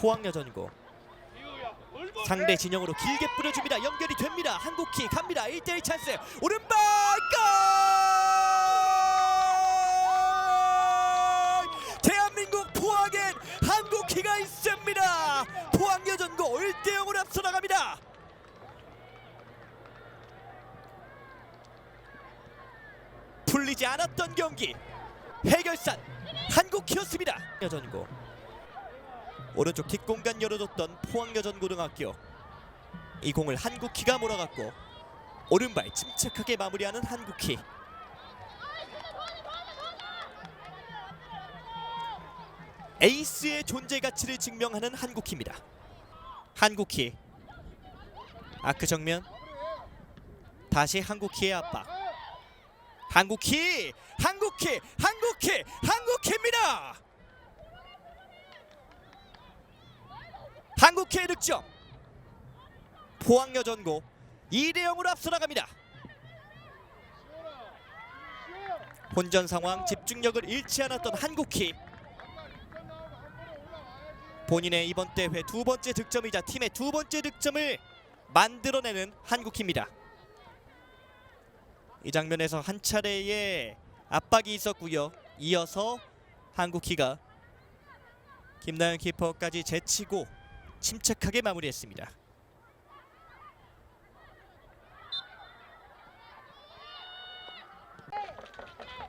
포항여전고 상대 진영으로 길게 뿌려줍니다. 연결이 됩니다. 한국키 갑니다. 1대1 찬스. 오른발 골! 대한민국 포항엔 한국키가 있습니다. 포항여전고 1대 0으로 앞서 나갑니다. 풀리지 않았던 경기 해결산 한국키였습니다. 여전고 오른쪽 뒷공간 열어줬던 포항여전고등학교. 이 공을 한국키가 몰아갔고 오른발 침착하게 마무리하는 한국키 에이스의 존재 가치를 증명하는 한국키입니다. 한국키 아크 정면. 다시 한국키의 압박. 한국키 한국키 한국키 한국키입니다. 한국키의 득점 포항여 전고 2대 0으로 앞서 나갑니다. 혼전 상황 집중력을 잃지 않았던 한국키 본인의 이번 대회 두 번째 득점이자 팀의 두 번째 득점을 만들어내는 한국키입니다. 이 장면에서 한 차례의 압박이 있었고요. 이어서 한국키가 김나연 키퍼까지 제치고 침착하게 마무리했습니다.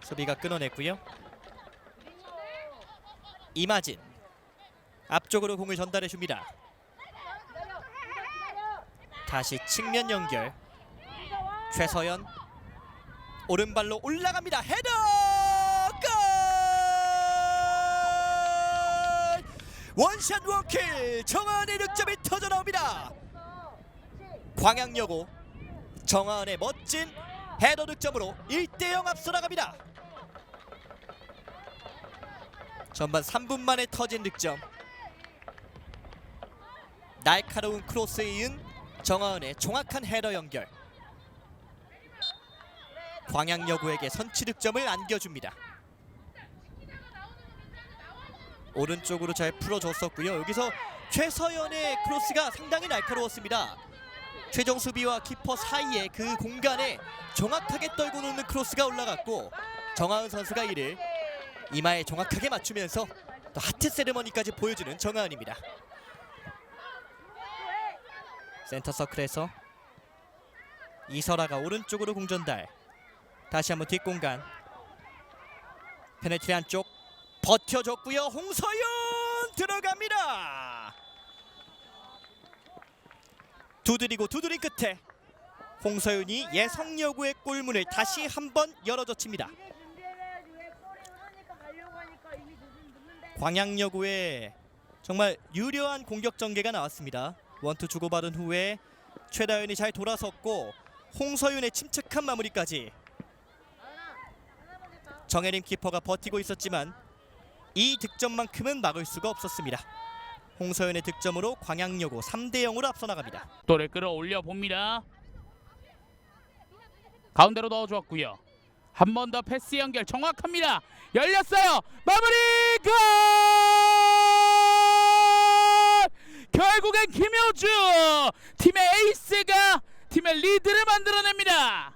수비가 끊어냈고요. 이마진 앞쪽으로 공을 전달해 줍니다. 다시 측면 연결. 최서연 오른발로 올라갑니다. 헤더 골! 원샷 원킬 정하은의 득점이 터져 나옵니다. 광양여고 정하은의 멋진 헤더 득점으로 1대 0 앞서 나갑니다. 전반 3분 만에 터진 득점. 날카로운 크로스에 이은 정하은의 정확한 헤더 연결. 광양여고에게 선취 득점을 안겨줍니다. 오른쪽으로 잘 풀어줬었고요. 여기서 최서연의 크로스가 상당히 날카로웠습니다. 최종 수비와 키퍼 사이에 그 공간에 정확하게 떨고 놓는 크로스가 올라갔고 정하은 선수가 이를 이마에 정확하게 맞추면서 또 하트 세레머니까지 보여주는 정하은입니다. 센터 서클에서 이설아가 오른쪽으로 공전달 다시 한번 뒷공간 페네트리 한쪽 버텨줬고요. 홍서윤 들어갑니다. 두드리고 두드린 끝에 홍서윤이 예성여고의 골문을 다시 한번 열어젖힙니다. 광양여고의 정말 유려한 공격 전개가 나왔습니다. 원투 주고받은 후에 최다현이 잘 돌아섰고 홍서윤의 침착한 마무리까지 정혜림 키퍼가 버티고 있었지만 이 득점만큼은 막을 수가 없었습니다. 홍서연의 득점으로 광양여고 3대 0으로 앞서 나갑니다. 또를 끌어올려 봅니다. 가운데로 넣어주었고요. 한 번 더 패스 연결 정확합니다. 열렸어요. 마무리 골! 결국엔 김효주 팀의 에이스가 팀의 리드를 만들어냅니다.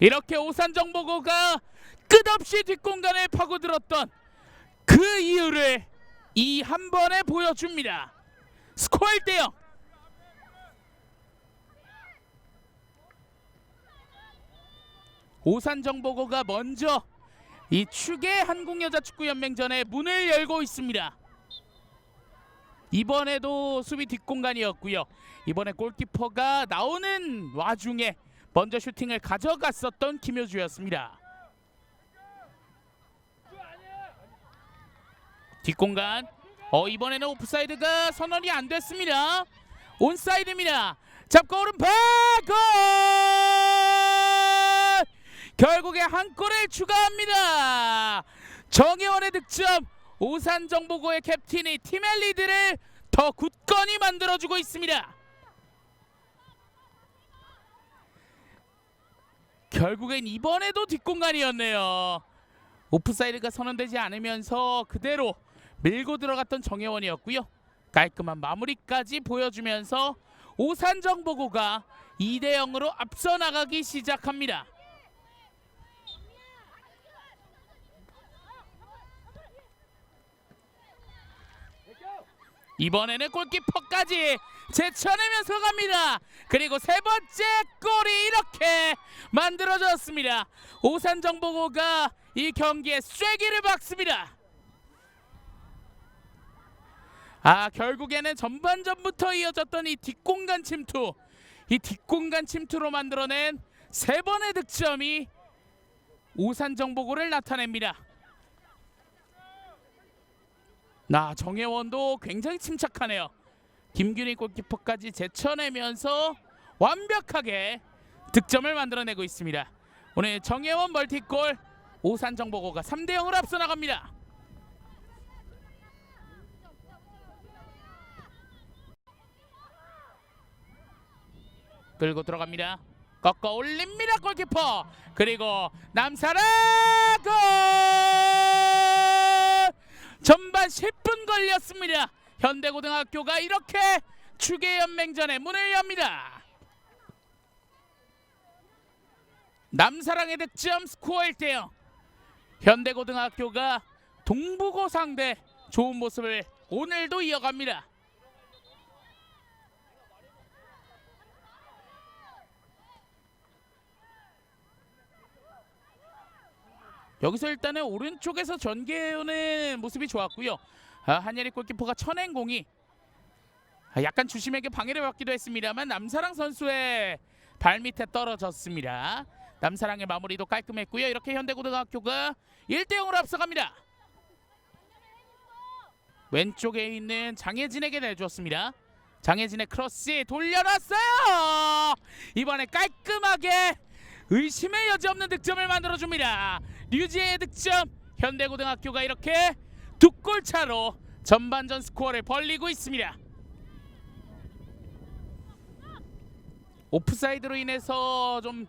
이렇게 오산정보고가 끝없이 뒷공간에 파고들었던 그 이유를 이 한 번에 보여줍니다. 스코어 1대 0. 오산정보고가 먼저 이 축의 한국여자축구연맹전의 문을 열고 있습니다. 이번에도 수비 뒷공간이었고요. 이번에 골키퍼가 나오는 와중에 먼저 슈팅을 가져갔었던 김효주였습니다. 뒷공간. 어 이번에는 오프사이드가 선언이 안 됐습니다. 온사이드입니다. 잡고 오른발 골! 결국에 한 골을 추가합니다. 정혜원의 득점. 오산정보고의 캡틴이 팀의 리드를 더 굳건히 만들어주고 있습니다. 결국엔 이번에도 뒷공간이었네요. 오프사이드가 선언되지 않으면서 그대로 밀고 들어갔던 정혜원이었고요. 깔끔한 마무리까지 보여주면서 오산정보고가 2대 0으로 앞서 나가기 시작합니다. 이번에는 골키퍼까지 제쳐내면서 갑니다. 그리고 세 번째 골이 이렇게 만들어졌습니다. 오산정보고가 이 경기에 쐐기를 박습니다. 아 결국에는 전반전부터 이어졌던 이 뒷공간 침투 이 뒷공간 침투로 만들어낸 세 번의 득점이 오산정보고를 나타냅니다. 나 정혜원도 굉장히 침착하네요. 김균희 골키퍼까지 제쳐내면서 완벽하게 득점을 만들어내고 있습니다. 오늘 정혜원 멀티골 오산 정보고가 3대 0으로 앞서 나갑니다. 끌고 들어갑니다. 꺾어 올립니다 골키퍼. 그리고 남사라 골! 전반 10 분 걸렸습니다. 현대고등학교가 이렇게 추계 연맹전의 문을 엽니다. 남사랑의 득점 스코어 1대 0. 현대고등학교가 동부고 상대 좋은 모습을 오늘도 이어갑니다. 여기서 일단은 오른쪽에서 전개하는 모습이 좋았고요. 아, 한예리 골키퍼가 쳐낸 공이 아, 약간 주심에게 방해를 받기도 했습니다만 남사랑 선수의 발 밑에 떨어졌습니다. 남사랑의 마무리도 깔끔했고요. 이렇게 현대고등학교가 1대 0으로 앞서갑니다. 왼쪽에 있는 장혜진에게 내주었습니다. 장혜진의 크로스 돌려놨어요. 이번에 깔끔하게 의심의 여지 없는 득점을 만들어줍니다. 류지의 득점 현대고등학교가 이렇게 두 골 차로 전반전 스코어를 벌리고 있습니다. 오프사이드로 인해서 좀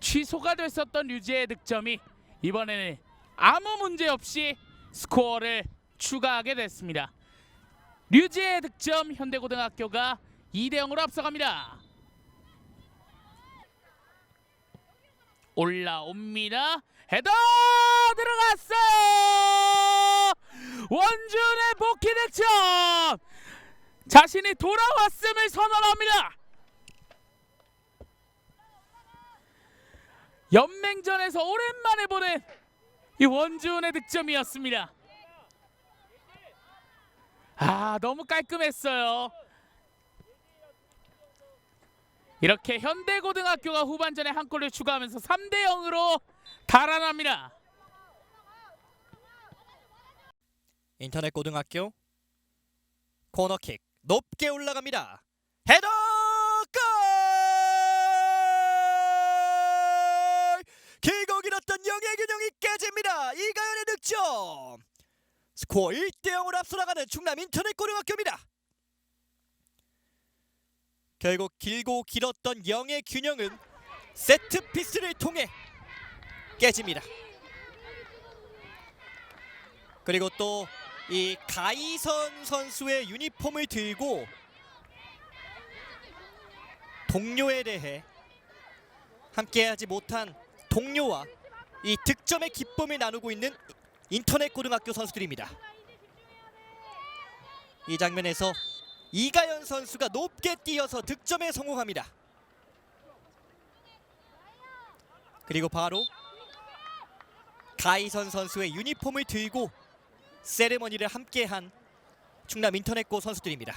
취소가 됐었던 류지의 득점이 이번에는 아무 문제 없이 스코어를 추가하게 됐습니다. 류지의 득점 현대고등학교가 2대 0으로 앞서갑니다. 올라옵니다. 헤더 들어갔어요. 원준의 복귀 득점. 자신이 돌아왔음을 선언합니다. 연맹전에서 오랜만에 보는 이 원준의 득점이었습니다. 아 너무 깔끔했어요. 이렇게 현대고등학교가 후반전에 한 골을 추가하면서 3대 0으로 달아납니다. 인터넷 고등학교 코너킥 높게 올라갑니다. 헤더 골! 길고 길었던 영의 균형이 깨집니다. 이가연의 득점. 스코어 1대 0으로 앞서 나가는 충남 인터넷 고등학교입니다. 결국 길고 길었던 영의 균형은 세트 피스를 통해 깨집니다. 그리고 또 이 가이선 선수의 유니폼을 들고 동료에 대해 함께하지 못한 동료와 이 득점의 기쁨을 나누고 있는 인터넷 고등학교 선수들입니다. 이 장면에서 이가연 선수가 높게 뛰어서 득점에 성공합니다. 그리고 바로 가이선 선수의 유니폼을 들고 세레머니를 함께한 충남 인터넷고 선수들입니다.